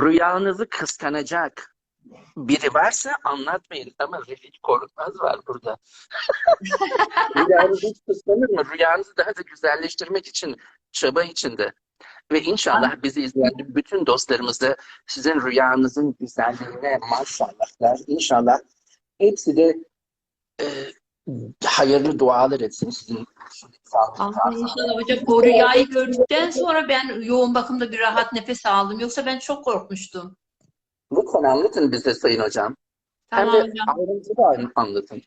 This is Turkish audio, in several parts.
rüyanızı kıskanacak biri varsa anlatmayın. Ama Refik Korkmaz var burada. Rüyanızı hiç kıskanır mı? Rüyanızı daha da güzelleştirmek için çaba içinde. Ve inşallah bizi izleyen bütün dostlarımız da sizin rüyanızın güzelliğine maşallahlar. İnşallah hepsi de e, hayırlı dualar etsin sizin Allah inşallah hocam o rüyayı gördükten sonra ben yoğun bakımda bir rahat nefes aldım. Yoksa ben çok korkmuştum. Lütfen anlatın bize Sayın Hocam. Tamam Hem de hocam. ayrıntılı anlatın.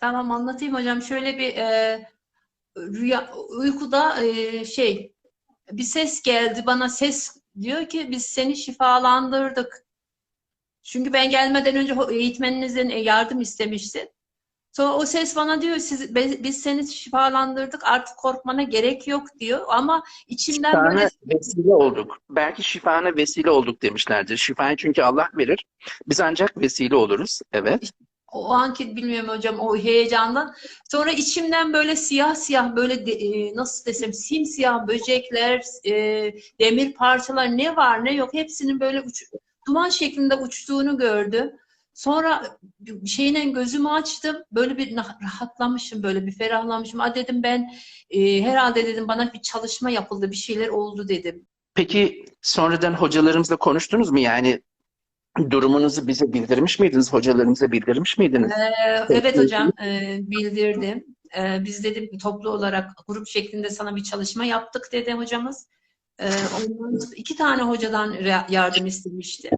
Tamam anlatayım hocam. Şöyle bir e, rüya uykuda e, şey bir ses geldi bana ses diyor ki biz seni şifalandırdık. Çünkü ben gelmeden önce eğitmeninizden yardım istemiştim. Sonra o ses bana diyor siz be- biz seni şifalandırdık artık korkmana gerek yok diyor ama içimden Şifana böyle vesile olduk. Belki şifana vesile olduk demişlerdir. Şifayı çünkü Allah verir. Biz ancak vesile oluruz. Evet. O anki bilmiyorum hocam o heyecandan. Sonra içimden böyle siyah siyah böyle de- e, nasıl desem simsiyah böcekler, e, demir parçalar ne var ne yok hepsinin böyle uç, duman şeklinde uçtuğunu gördüm. Sonra şeyle gözümü açtım. Böyle bir rahatlamışım, böyle bir ferahlamışım. Aa dedim ben e, herhalde dedim bana bir çalışma yapıldı, bir şeyler oldu dedim. Peki sonradan hocalarımızla konuştunuz mu? Yani durumunuzu bize bildirmiş miydiniz? Hocalarımıza bildirmiş miydiniz? Ee, evet hocam e, bildirdim. Ee, biz dedim toplu olarak grup şeklinde sana bir çalışma yaptık dedi hocamız. Ee, ondan iki tane hocadan yardım istemişti.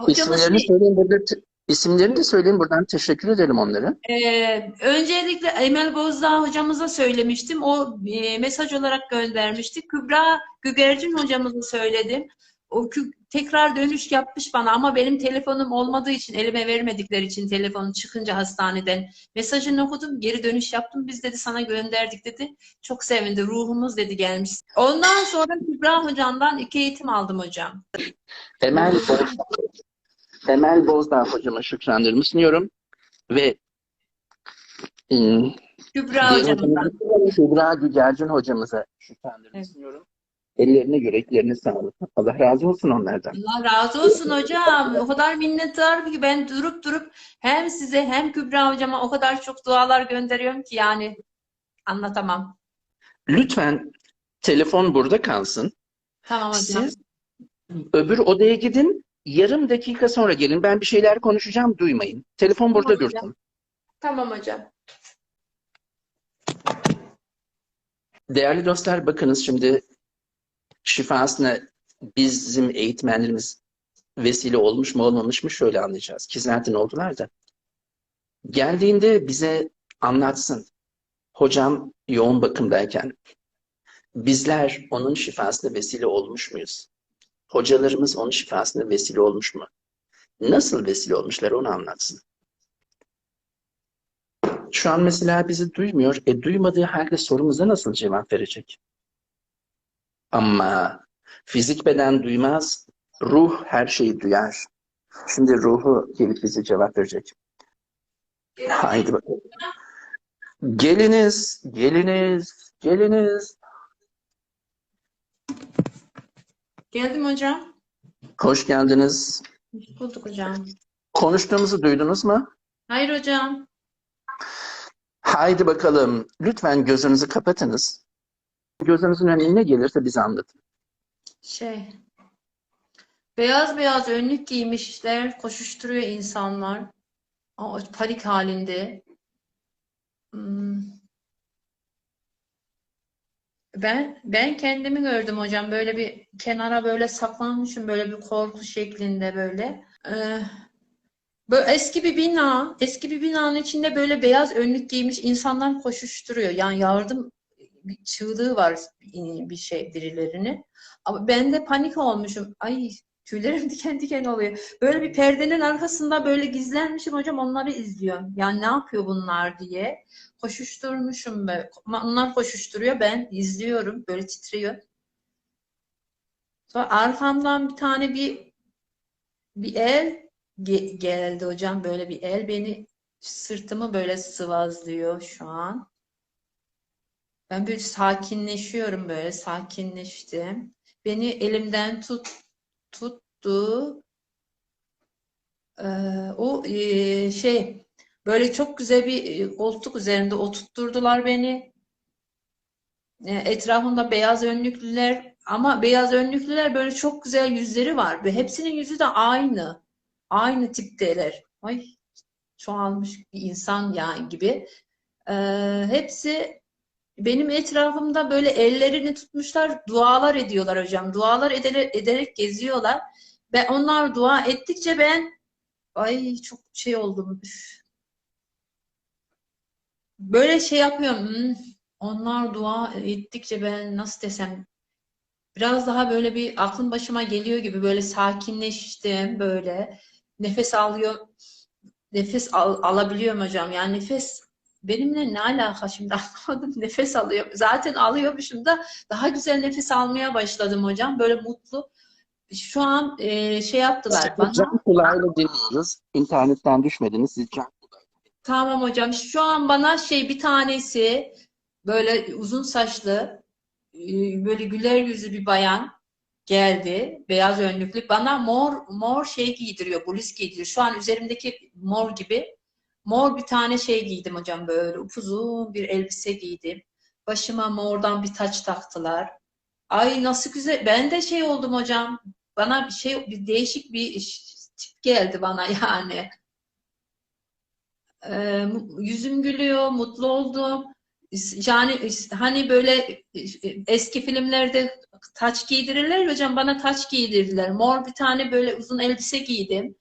Hocamız İsimlerini şey, söyleyin burada. İsimlerini de söyleyin buradan teşekkür edelim onlara. e, öncelikle Emel Bozdağ hocamıza söylemiştim. O e, mesaj olarak göndermişti. Kübra Gügercin hocamıza söyledim. O tekrar dönüş yapmış bana ama benim telefonum olmadığı için elime vermedikleri için telefonu çıkınca hastaneden mesajını okudum geri dönüş yaptım biz dedi sana gönderdik dedi çok sevindi ruhumuz dedi gelmiş ondan sonra Kübra hocamdan iki eğitim aldım hocam Emel Emel Bozdağ hocama şükranlarımı sunuyorum. Ve ım, Kübra hocamıza, Kübra Gügercin hocamıza şükranlarımı Evet. sunuyorum. Ellerine yüreklerine sağlık. Allah razı olsun onlardan. Allah razı olsun hocam o kadar minnettarım ki ben durup durup hem size hem Kübra hocama o kadar çok dualar gönderiyorum ki yani anlatamam Lütfen telefon burada kalsın. tamam hocam Siz öbür odaya gidin. Yarım dakika sonra gelin. Ben bir şeyler konuşacağım. Duymayın. Telefon burada Tamam hocam. dursun. tamam hocam Değerli dostlar bakınız şimdi şifasına bizim eğitmenlerimiz vesile olmuş mu olmamış mı şöyle anlayacağız. Ki zaten oldular da. Geldiğinde bize anlatsın. Hocam yoğun bakımdayken bizler onun şifasına vesile olmuş muyuz? Hocalarımız onun şifasına vesile olmuş mu? Nasıl vesile olmuşlar onu anlatsın. Şu an mesela bizi duymuyor. E duymadığı halde sorumuza nasıl cevap verecek? Ama fizik beden duymaz, ruh her şeyi duyar. Şimdi ruhu gelip bize cevap verecek. Haydi bakalım. Geliniz, geliniz, geliniz. Geldim hocam Hoş geldiniz. Hoş bulduk hocam Konuştuğumuzu duydunuz mu? hayır hocam Haydi bakalım. Lütfen gözünüzü kapatınız. Gözünüzün önüne ne gelirse bize anlatın. Şey, beyaz beyaz önlük giymişler, koşuşturuyor insanlar. O panik halinde. Hmm. Ben ben kendimi gördüm hocam. Böyle bir kenara böyle saklanmışım böyle bir korku şeklinde böyle. Ee, böyle eski bir bina, eski bir binanın içinde böyle beyaz önlük giymiş insanlar koşuşturuyor. Yani yardım bir çığlığı var bir şey birilerini. Ama ben de panik olmuşum. Ay tüylerim diken diken oluyor. Böyle bir perdenin arkasında böyle gizlenmişim hocam onları izliyorum. Yani ne yapıyor bunlar diye. Koşuşturmuşum böyle. Onlar koşuşturuyor ben izliyorum. Böyle titriyor. Sonra arkamdan bir tane bir bir el ge- geldi hocam. Böyle bir el beni sırtımı böyle sıvazlıyor şu an. Ben böyle sakinleşiyorum böyle sakinleştim. Beni elimden tut tuttu. Ee, o e, şey böyle çok güzel bir e, koltuk üzerinde oturtturdular beni. E, etrafımda beyaz önlüklüler ama beyaz önlüklüler böyle çok güzel yüzleri var ve hepsinin yüzü de aynı. Aynı tipteler. Ay çoğalmış bir insan yani gibi. Ee, hepsi benim etrafımda böyle ellerini tutmuşlar, dualar ediyorlar hocam. Dualar ederek, ederek geziyorlar. Ve onlar dua ettikçe ben ay çok şey oldum. Üf. Böyle şey yapıyorum. hmm, onlar dua ettikçe ben nasıl desem biraz daha böyle bir aklım başıma geliyor gibi böyle sakinleştim böyle. Nefes alıyor nefes al, alabiliyorum hocam. Yani nefes benimle ne alaka şimdi? Anlamadım. Nefes alıyorum. Zaten alıyormuşum da daha güzel nefes almaya başladım hocam. Böyle mutlu. Şu an e, şey yaptılar bana. Can kulağıyla dinliyoruz. İnternetten düşmediniz. Siz can Tamam hocam. Şu an bana şey bir tanesi böyle uzun saçlı e, böyle güler yüzlü bir bayan geldi. Beyaz önlüklü. Bana mor mor şey giydiriyor. Bluz giydiriyor. Şu an üzerimdeki mor gibi. Mor bir tane şey giydim hocam böyle. Upuzun bir elbise giydim. Başıma mordan bir taç taktılar. Ay nasıl güzel. Ben de şey oldum hocam. Bana bir şey bir değişik bir tip geldi bana yani. Ee, yüzüm gülüyor, mutlu oldum. Yani hani böyle eski filmlerde taç giydirirler hocam bana taç giydirdiler. Mor bir tane böyle uzun elbise giydim.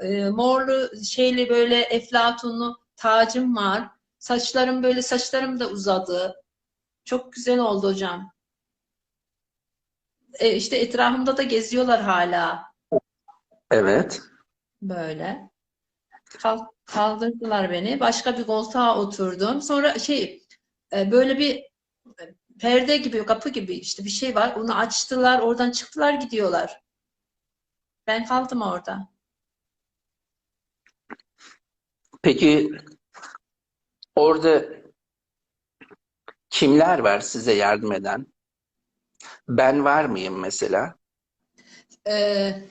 Ee, morlu şeyli böyle eflatunlu tacım var. Saçlarım böyle saçlarım da uzadı. Çok güzel oldu hocam. E, işte etrafımda da geziyorlar hala Evet. böyle. Kalk- Kaldırdılar beni. Başka bir koltuğa oturdum. Sonra şey e, böyle bir e, perde gibi, kapı gibi işte bir şey var. Onu açtılar, oradan çıktılar gidiyorlar. Ben kaldım orada. Peki orada kimler var size yardım eden? Ben var mıyım mesela? Ee,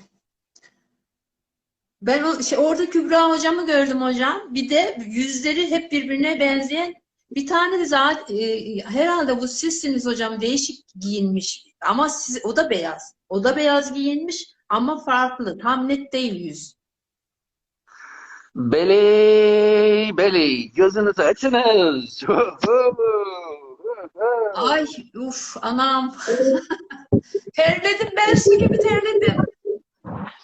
ben o, şey, orada Kübra hocamı gördüm hocam. Bir de yüzleri hep birbirine benzeyen bir tane de zaten e, herhalde bu sizsiniz hocam değişik giyinmiş. Ama siz, o da beyaz. O da beyaz giyinmiş ama farklı. Tam net değil yüz. Beley, beley, gözünüzü açınız. Ay uf anam. Terledim ben su gibi terledim.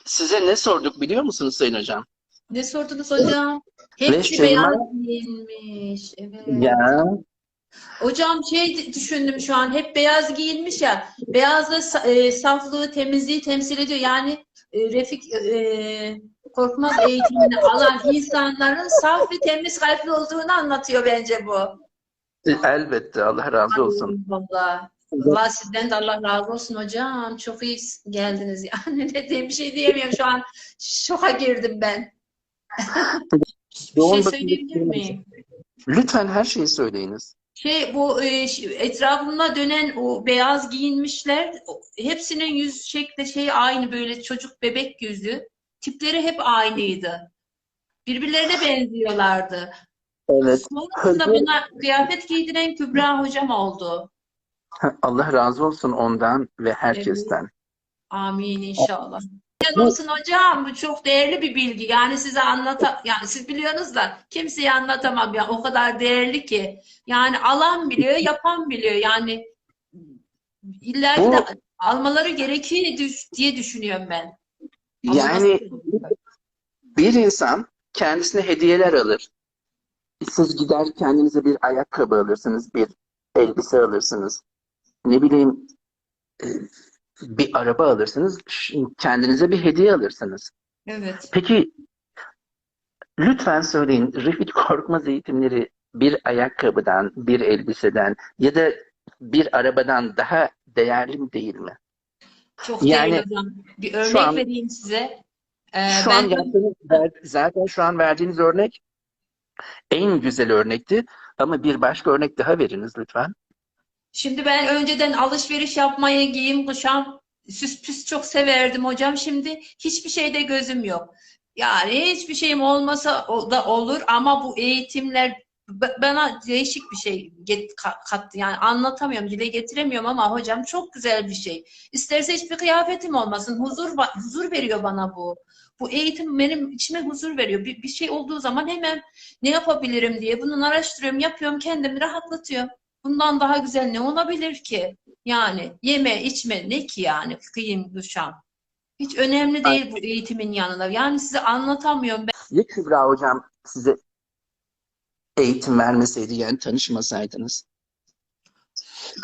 Size ne sorduk biliyor musunuz Sayın Hocam? Ne sordunuz hocam? Hepsi Şeyma- beyaz giyinmiş. Evet. Ya Hocam şey düşündüm şu an hep beyaz giyinmiş ya. Beyaz da e, saflığı, temizliği temsil ediyor. Yani e, Refik e, Korkmaz eğitimini alan insanların saf ve temiz kalpli olduğunu anlatıyor bence bu. elbette Allah razı olsun. Vallahi. Allah sizden de Allah razı olsun hocam. Çok iyi geldiniz yani. Ne diyeyim bir şey diyemiyorum şu an. Şoka girdim ben. Bir şey söyleyebilir miyim? Lütfen her şeyi söyleyiniz. Şey bu e, etrafımda dönen o beyaz giyinmişler. Hepsinin yüz şekli şey aynı böyle çocuk bebek yüzü. Tipleri hep aynıydı. Birbirlerine benziyorlardı. Evet. Sonrasında buna kıyafet giydiren Kübra hocam oldu. Allah razı olsun ondan ve herkesten. Amin inşallah. Helal olsun hocam. Bu çok değerli bir bilgi. Yani size anlata yani siz biliyorsunuz da kimseye anlatamam ya. O kadar değerli ki. Yani alan biliyor, yapan biliyor. Yani illa ki de almaları gerekiyor diye düşünüyorum ben. Yani bir insan kendisine hediyeler alır. Siz gider kendinize bir ayakkabı alırsınız, bir elbise alırsınız. Ne bileyim e, bir araba alırsınız, kendinize bir hediye alırsınız. Evet. Peki lütfen söyleyin Refik Korkmaz eğitimleri bir ayakkabıdan, bir elbiseden ya da bir arabadan daha değerli mi değil mi? Çok Yani değerli hocam. Bir örnek an- vereyim size. Ee, Şu ben an yaptığınız, zaten şu an verdiğiniz örnek en güzel örnekti. Ama bir başka örnek daha veriniz lütfen. Şimdi ben önceden alışveriş yapmayı, giyim kuşam süs püs çok severdim hocam. Şimdi hiçbir şeyde gözüm yok. Yani hiçbir şeyim olmasa da olur ama bu eğitimler bana değişik bir şey kattı. Yani anlatamıyorum, dile getiremiyorum ama hocam çok güzel bir şey. İsterse hiçbir kıyafetim olmasın. Huzur huzur veriyor bana bu. Bu eğitim benim içime huzur veriyor. Bir, bir şey olduğu zaman hemen ne yapabilirim diye bunu araştırıyorum, yapıyorum, kendimi rahatlatıyorum. Bundan daha güzel ne olabilir ki? Yani yeme, içme ne ki yani kıyım kuşam. Hiç önemli değil bu eğitimin yanında. Yani size anlatamıyorum. Ben Ya Kübra hocam size eğitim vermeseydi yani tanışmasaydınız?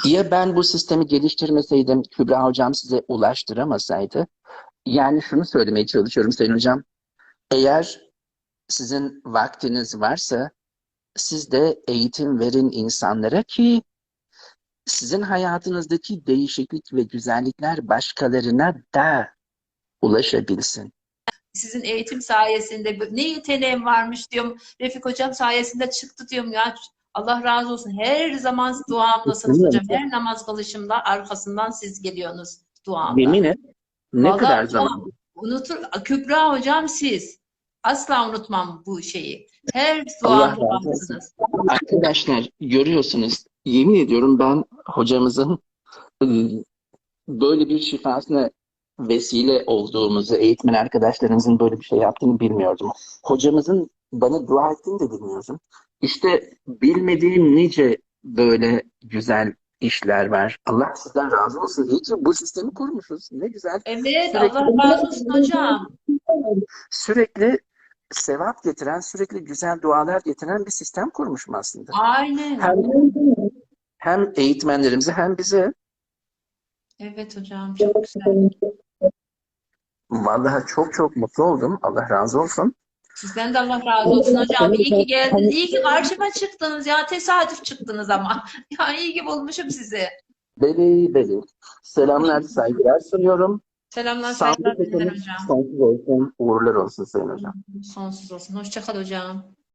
Ya ben bu sistemi geliştirmeseydim Kübra hocam size ulaştıramasaydı? Yani şunu söylemeye çalışıyorum Sayın Hocam. Eğer sizin vaktiniz varsa siz de eğitim verin insanlara ki sizin hayatınızdaki değişiklik ve güzellikler başkalarına da ulaşabilsin. sizin eğitim sayesinde ne yeteneğim varmış diyorum. Refik hocam sayesinde çıktı diyorum ya. Allah razı olsun. Her zaman duamdasınız hocam. Her namaz kılışımda arkasından siz geliyorsunuz duamda. Yemin et. Ne Vallahi kadar zaman? Unutur, Kübra hocam siz. Asla unutmam bu şeyi. Her Allah duamda razı olsun. varsınız. Arkadaşlar görüyorsunuz. Yemin ediyorum ben hocamızın e, böyle bir şifasına vesile olduğumuzu, eğitmen arkadaşlarımızın böyle bir şey yaptığını bilmiyordum. Hocamızın bana dua ettiğini de bilmiyordum. İşte bilmediğim nice böyle güzel işler var. Allah sizden razı olsun. İyi ki bu sistemi kurmuşuz. Ne güzel. Evet, Sürekli- Allah razı olsun hocam. Sürekli sevap getiren, sürekli güzel dualar getiren bir sistem kurmuşum aslında. Aynen. Hem, hem eğitmenlerimize hem bize. Evet hocam, çok güzel. Vallahi çok çok mutlu oldum. Allah razı olsun. Sizden de Allah razı olsun hocam. İyi ki geldiniz. İyi ki karşıma çıktınız ya. Tesadüf çıktınız ama. Ya iyi ki bulmuşum sizi. Beli beli. Selamlar, saygılar sunuyorum. Selamlar, saygılar hocam. Sonsuz olsun, uğurlar olsun Sayın Hocam. Sonsuz olsun. Hoşça kal hocam.